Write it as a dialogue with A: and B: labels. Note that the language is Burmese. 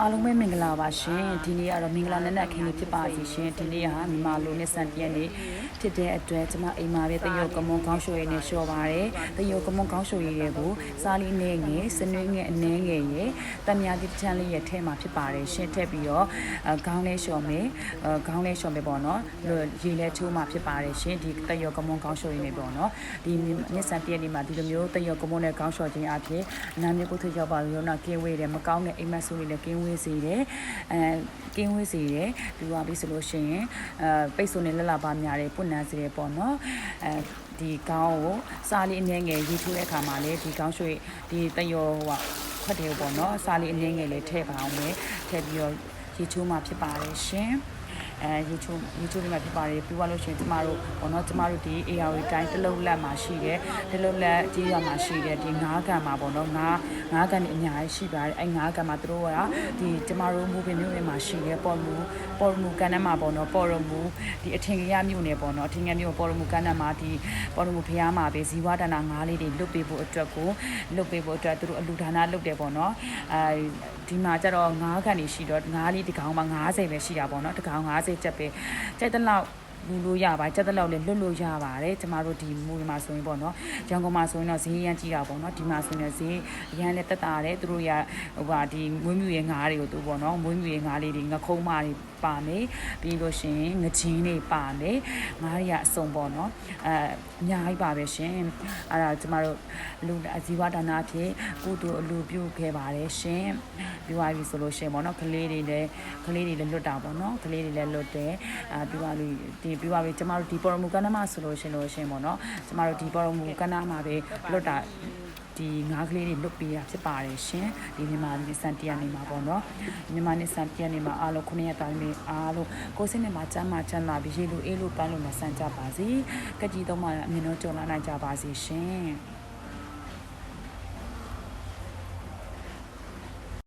A: အားလုံးပဲမင်္ဂလာပါရှင်ဒီနေ့ကတော့မင်္ဂလာနံနက်ခင်းလေးဖြစ်ပါစီရှင်ဒီနေ့ကမြန်မာလူနဲ့စံပြည့်နေဖြစ်တဲ့အတွက်ကျမအိမ်မှာပဲတရုတ်ကမွန်ကောင်းရှိုးရည်နဲ့ရှော့ပါတယ်တရုတ်ကမွန်ကောင်းရှိုးရည်တွေကိုစားလီနဲ့ငယ်စနွေးငယ်အနှဲငယ်ရဲ့တမယာတိချမ်းလေးရဲ့ထဲမှာဖြစ်ပါတယ်ရှင်ထည့်ပြီးတော့အခေါင်းလေးရှော့မယ်အခေါင်းလေးရှော့မယ်ပေါ့နော်ရေလဲချိုးမှဖြစ်ပါတယ်ရှင်ဒီတရုတ်ကမွန်ကောင်းရှိုးရည်နဲ့ပေါ့နော်ဒီမြစ်စံပြည့်နေမှာဒီလိုမျိုးတရုတ်ကမွန်နဲ့ကောင်းရှော့ခြင်းအဖြစ်နာမည်ကိုထွေးရောက်ပါလို့တော့ကင်းဝေးတယ်မကောင်းတဲ့အိမ်မက်ဆိုးလေးလည်းကင်းဝေးစေတယ်အဲကင်းဝေးစေတယ်ပြီးသွားပြီဆိုလို့ရှိရင်အဲပိတ်ဆို့နေလက်လာပါများတယ်ပွနန်းစေတယ်ပေါ့နော်အဲဒီကောင်းကိုစားလေးအနှဲငယ်ရေးထိုးတဲ့အခါမှာလေဒီကောင်းရွှေဒီတယောဟိုခွက်တယ်ပေါ့နော်စားလေးအနှဲငယ်လေးထည့်ပါအောင်မယ်ထည့်ပြီးတော့ရေးချိုးမှဖြစ်ပါတယ်ရှင် အဲ YouTube YouTube မှာဖြစ်ပါတယ်ပြီးသွားလို့ရှိရင်ကျမတို့ဘောနော်ကျမတို့ဒီ AR တိုင်းတလုံးလက်မှာရှိတယ်တလုံးလက်ကြီးရမှာရှိတယ်ဒီငါးကန်မှာပေါ့နော်ငါးငါးကန်အများကြီးရှိပါတယ်အဲငါးကန်မှာသူတို့ကဒီကျမတို့မူပင်မျိုးတွေမှာရှိတယ်ပေါ်မူပေါ်မူကန်ထဲမှာပေါ့နော်ပေါ်ရမူဒီအထင်ကြီးရမြို့နယ်ပေါ့နော်အထင်ကြီးမြို့ပေါ်ရမူကန်ထဲမှာဒီပေါ်ရမူဖျားမှာပဲဇီဝဒါနာငါးလေးတွေလွတ်ပေးဖို့အတွက်ကိုလွတ်ပေးဖို့အတွက်သူတို့အလူဒါနာလုပ်တယ်ပေါ့နော်အဲဒီမှာကျတော့ငါးကန်တွေရှိတော့ငါးလေးဒီကောင်မှာ90ပဲရှိတာပေါ့နော်ဒီကောင်90ချက်ပဲကြိုက်တဲ့လောက် လူလို့ရပါကြက်တဲ့လောက်လည်းလွတ်လို့ရပါတယ်ကျမတို့ဒီမူမှာဆိုရင်ပေါ့နော်ရန်ကုန်မှာဆိုရင်တော့ဈေးရမ်းကြီးတာပေါ့နော်ဒီမှာဆိုရင်ဈေးရမ်းလည်းတက်တာတယ်သူတို့ရဟိုပါဒီမွေးမြူရဲ့ငါးတွေကိုသူပေါ့နော်မွေးမြူရဲ့ငါးလေးတွေငခုံးမတွေပါမယ်ပြီးလို့ရှိရင်ငချင်းတွေပါမယ်ငါးတွေကအစုံပေါ့နော်အဲအများကြီးပါပဲရှင်အဲ့ဒါကျမတို့လူအဇီဝဒါနာအဖြစ်ကိုတူအလူပြုခဲ့ပါတယ်ရှင်ပြီးသွားပြီဆိုလို့ရှိရင်ပေါ့နော်ကလေးတွေလည်းကလေးတွေလည်းလွတ်တာပေါ့နော်ကလေးတွေလည်းလွတ်တယ်အာပြီးသွားပြီဒီပြီးသွားပြီကျမတို့ဒီပေါ်မူကနမဆိုလို့ရှင်လို့ရှင်ပေါ့နော်ကျမတို့ဒီပေါ်မူကနမပဲလွတ်တာဒီငါးကလေးတွေလွတ်ပေးတာဖြစ်ပါတယ်ရှင်ဒီမြန်မာနိစန်တရားနေမှာပေါ့နော်မြန်မာနိစန်တရားနေမှာအားလုံးခုနှစ်ရက်တိုင်းပဲအားလုံးကိုယ်စင်းနေမှာကျမ်းမာချမ်းသာပြီးရေလိုအေးလိုပန်းလိုနဲ့ဆန်ကြပါစေကကြီးတော့မှအမြင်တော့ကြော်လာနိုင်ကြပါစေရှင်